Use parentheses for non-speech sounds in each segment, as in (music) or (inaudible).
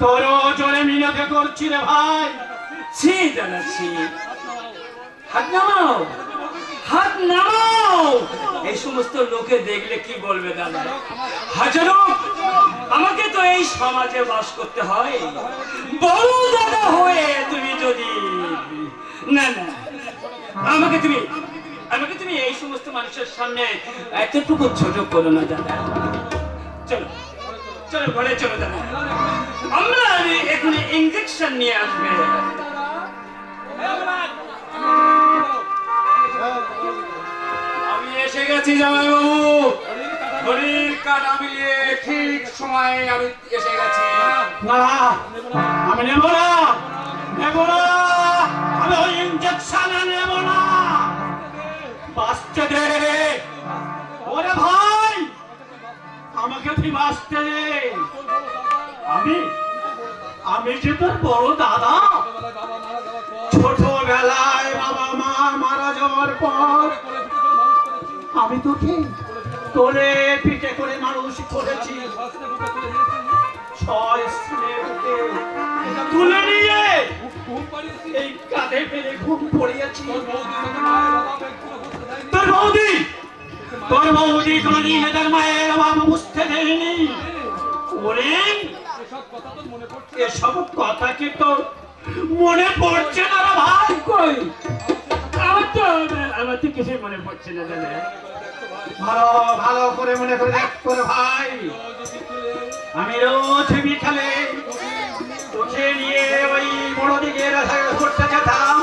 তোর জোরে মিনতি করছি রে ভাই। ছি দাদা ছি। হাত নামাও। হাত নামাও। এই সমস্ত লোকে দেখলে কি বলবে দাদা হাজারো, আমাকে তো এই সমাজে বাস করতে হয়। বড় দাদা হয়ে তুমি যদি না না। আমাকে তুমি আমাকে তুমি এই সমস্ত মানুষের সামনে এতটুকু ছোট করো না, দাদা। চলো। চলো, ঘরে এখানে ইঞ্জেকশন নিয়ে আসবে। আমি এসে গেছি কাটা মিলিয়ে ঠিক সময়ে আমি এসে গেছি। না আমি নেব না নেব না, আমি ওই ইঞ্জেকশন নেব না। বাঁচতে দে। ওরে ভাই, আমাকে তুই বাঁচতে দে। আমি যে তোর বড় দাদা। ছোটবেলায় বাবা মা মারা যাওয়ার পর আমি তোকে তোরে পিঠে করে মানুষ করেছি। তুলে নিয়ে এই কাঁধে ফেলে ঘুম পড়িয়েছি। তোর বৌদি তোর বৌদি কোনদিন তার মায়ের অভাব বুঝতে দেয়নি। ওরে এসব কথা কি তোর মনে পড়ছে না ভাই? কই? আমার তো আমার তো কিছুই মনে পড়ছে না দাদা ভালো ভালো করে মনে করে দেখ তোর ভাই। আমি রোজ বিকালে উঠে নিয়ে ওই বড় দিকে করতে যেতাম।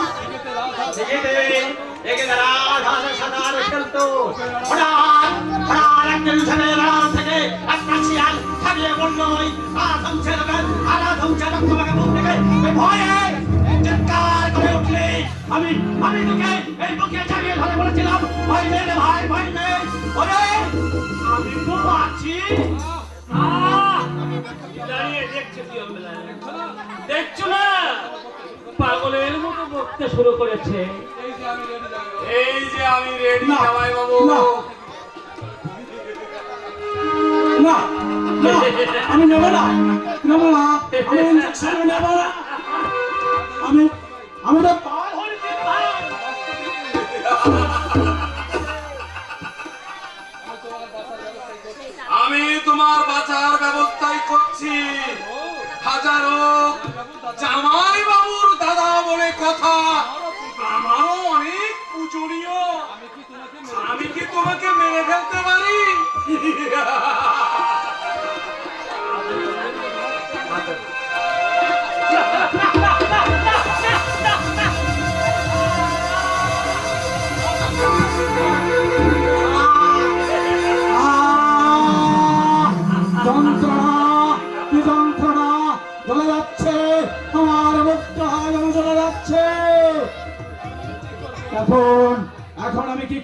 এখানে রাধা সাদা খেলতো। হঠাৎ হঠাৎ একদিন ছেলে রাত থেকে একটা শিয়াল ছাড়িয়ে বলল ওই আধম ছেলেকে আরাধম ছেলে তোমাকে মুখ থেকে। ভয়ে চিৎকার করে উঠলে আমি আমি তোকে এই বুকে চালিয়ে ধরে বলেছিলাম নেই রে ভাই ভয় নেই। ওরে আমি তো আছি। দাঁড়িয়ে দেখছ না? দেখছ না? পাগলের মতো বকতে শুরু করেছে। এই যে আমি রেডি না, জামাইবাবু। আমি নেব না নেব না, আমি ইঞ্জেকশন নেব না। আমি আমি তো আমি তোমার বাঁচার ব্যবস্থাই করছি। হাজারো জামাই বাবুর দাদা বলে কথা। আমারও অনেক পূজনীয়। আমি কি তোমাকে মেরে ফেলতে পারি?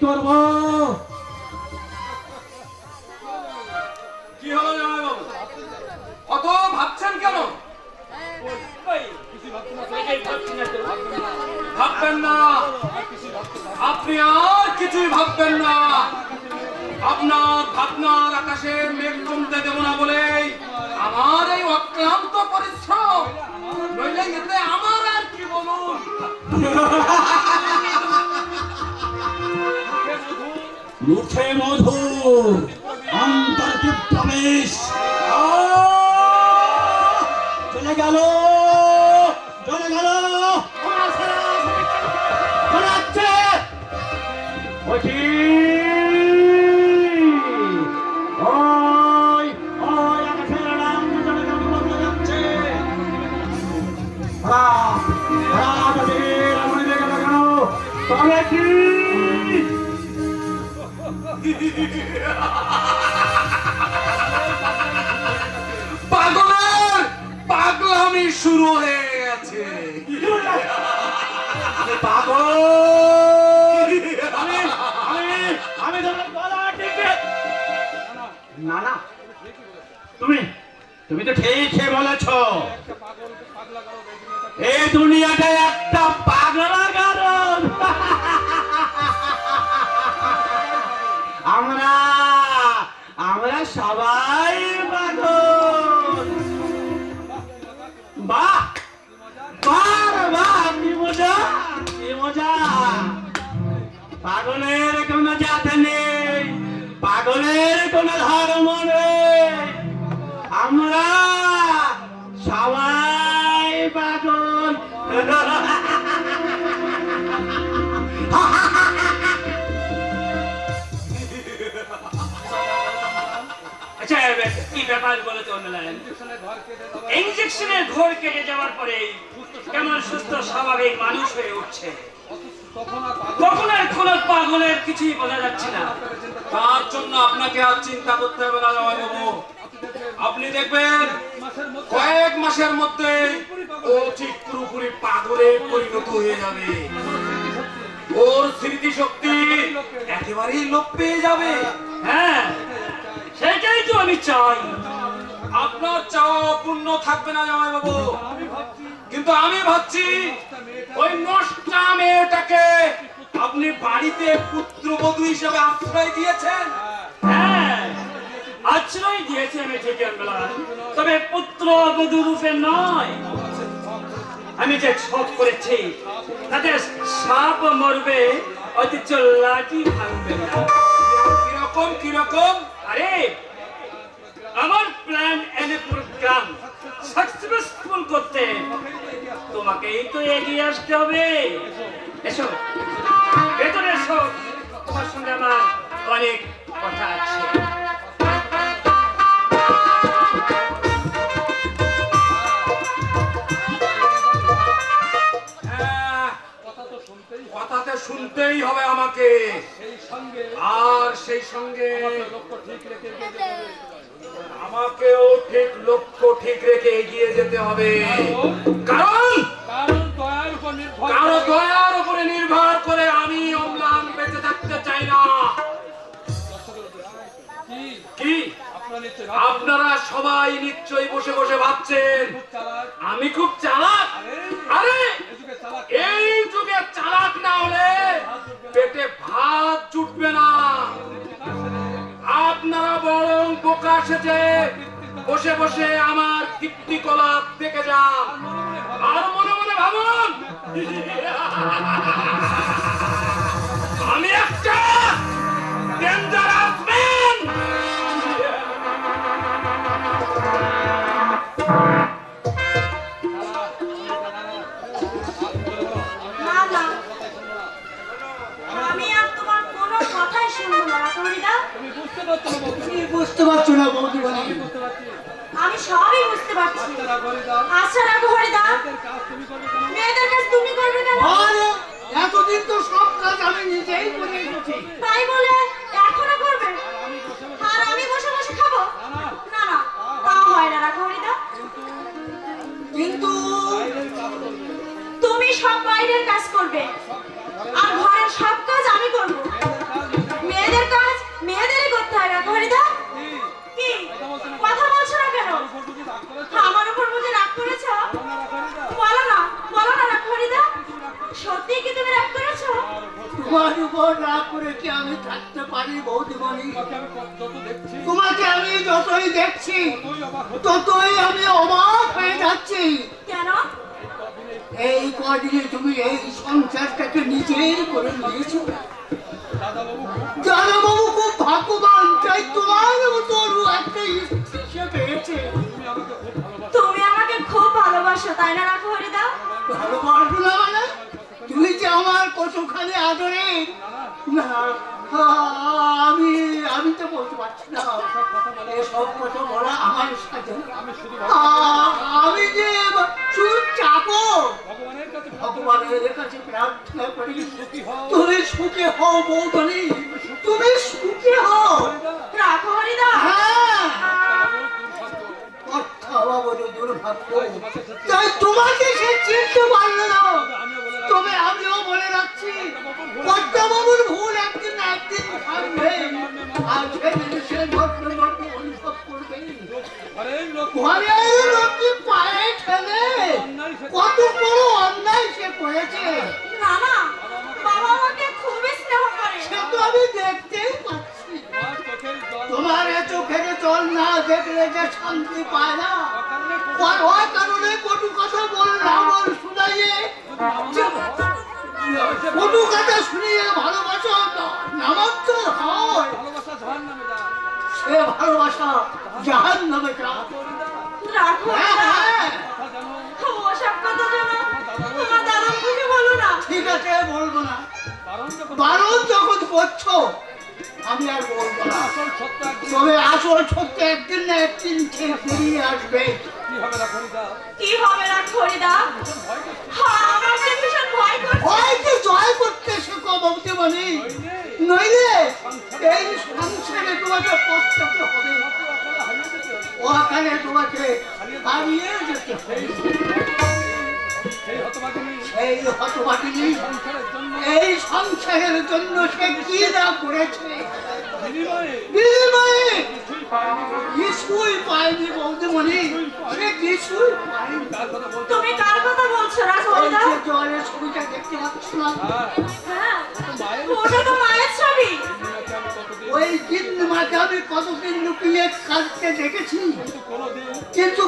করব? কি হলো অত ভাবছেন কেন। ভাববেন না। আপনি আর কিছুই ভাববেন না। আপনার ভাবনার আকাশে মেঘ জমতে দেব না বলেই আমার এই অক্লান্ত পরিশ্রম। নইলে এতে আমার আর কি বলুন? (laughs) মুখে মধু অন্তর্কে প্রবেশ চলে গেল। পাগলের পাগলামি শুরু হয়ে গেছে। পাগল! আমি না তুমি তুমি তো ঠিকই বলেছ। এই দুনিয়াটা একটা পাগলা না। তার জন্য আপনাকে আর চিন্তা করতে হবে আপনি দেখবেন, কয়েক মাসের মধ্যে ঠিক পুরোপুরি পাগলে পরিণত হয়ে যাবে। ওর স্মৃতিশক্তি একেবারেই লোপ পেয়ে যাবে। হ্যাঁ সেটাই তো আমি চাই। আপনার চাওয়া অপূর্ণ থাকবে না জামাইবাবু। কিন্তু আমি ভাবছি, ওই নষ্টা মেয়েটাকে আপনি বাড়িতে পুত্রবধূ হিসেবে আশ্রয় দিয়েছেন? হ্যাঁ আশ্রয় দিয়েছে আমি আনবেলাম তবে পুত্র বধূ রূপে নয় আমি যে ছক করেছি তাতে সাপ মরবে অথচ লাঠি ভাঙবে না। কীরকম কীরকম? আরে আমার প্ল্যান এনে প্রোগ্রাম সাকসেসফুল করতে। তোমাকেই তো এগিয়ে আসতে হবে। এসো ভেতরে এসো। তোমার সঙ্গে আমার অনেক কথা আছে। কথাতে শুনতেই হবে আমাকে। আর সেই সঙ্গে আমাকেও ঠিক লক্ষ্য ঠিক রেখে এগিয়ে যেতে হবে। কারণ কারও। দয়ার উপরে নির্ভর করে আমি অম্লান বেঁচে থাকতে চাই না। কি? আপনারা সবাই নিশ্চয়ই বসে বসে ভাবছেন। আমি খুব চালাক? আরে! হলে পেটে ভাত জুটবে না। আপনারা বরং বোকা সেজে বসে বসে আমার কীর্তিকলাপ দেখে যান। আর মনে মনে ভাবুন বুঝতে পারছ না বৌদিবানি আমি সবই বুঝতে পারছি। আচ্ছা রাখো হরিদা। মেয়েদের কাজ তুমি করবে কেন? আরে এতদিন তো সব কাজ আমি নিজেই করে এসেছি। তাই বলে এখনও করবে? আর আমি বসে বসে খাব? না না। তা হয় না রাখো হরিদা। কিন্তু তুমি সব বাইরের কাজ করবে। সত্যি কি তুমি রাগ করেছ? তোমার উপর রাগ করে কি আমি থাকতে পারি বৌদিবানি তোমাকে আমি যতই দেখছি ততই আমি অবাক হয়ে যাচ্ছি। কেন? এই কদিনে তুমি এই সংসারটাকে নিজেই করে নিয়েছো। দাদাবাবু খুব ভাগ্যবান তাই তোমার মতো একটা স্ত্রী সে পেয়েছে। তুমি আমাকে খুব ভালোবাসো তাই না রাখো হরিদা ভালোবাসো না তুমি যে আমার কতখানি আদরে না আমি আমি তো বলতে পারছি না। এসব কথা বলা আমার সাথে আমি যে শুধু চাকর। ভগবানের কাছে প্রার্থনা করি তুমি সুখে হও বৌধনী শান্তি পায় না। আর কারণে কটু কথা বলে শুনাইয়ে। কটু কথা শুনিয়ে ভালোবাসা নামান্তর হয়। সে ভালোবাসা জাহান নামে হ্যাঁ, হ্যাঁ। বারণ যখন করছ আমি আর বলব না। তবে আসল সত্য একদিন না একদিন ঠিক বেরিয়ে আসবে। কি হবে না হরিদা আমার যে ভীষণ ভয় করছে। ভয়কে জয় করতে শেখো বলতে বলি নইলে এই সংসারে তোমাকে পস্তাতে হবে। ওখানে তোমাকে হারিয়ে যেতে হবে। সেই এই সংসারের জন্য সে কি না করেছে? বিনিময়ে কিছুই পায়নি বলতে সে কিছুই পায়নি। তুমি কার কথা বলছো? রাজ ওই হরিদা যে জলের ছবিটা দেখতে পাচ্ছ না? হ্যাঁ ওটা তো মায়ের ছবি। ওই দিন মাকে আমি কতদিন লুকিয়ে কাঁদতে দেখেছি? কিন্তু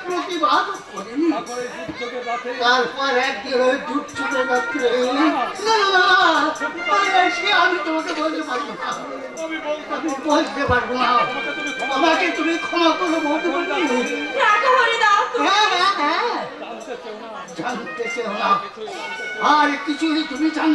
প্রতিবাদ করেনি। তারপর একদিন ওই দুধ আরে সে আমি তোমাকে বলতে পারব না। আমি বলতে পারব না। আমাকে তুমি ক্ষমা করে বলতে পারবে হ্যাঁ হ্যাঁ হ্যাঁ। জানতে চেও না। আর কিছুই তুমি জানতে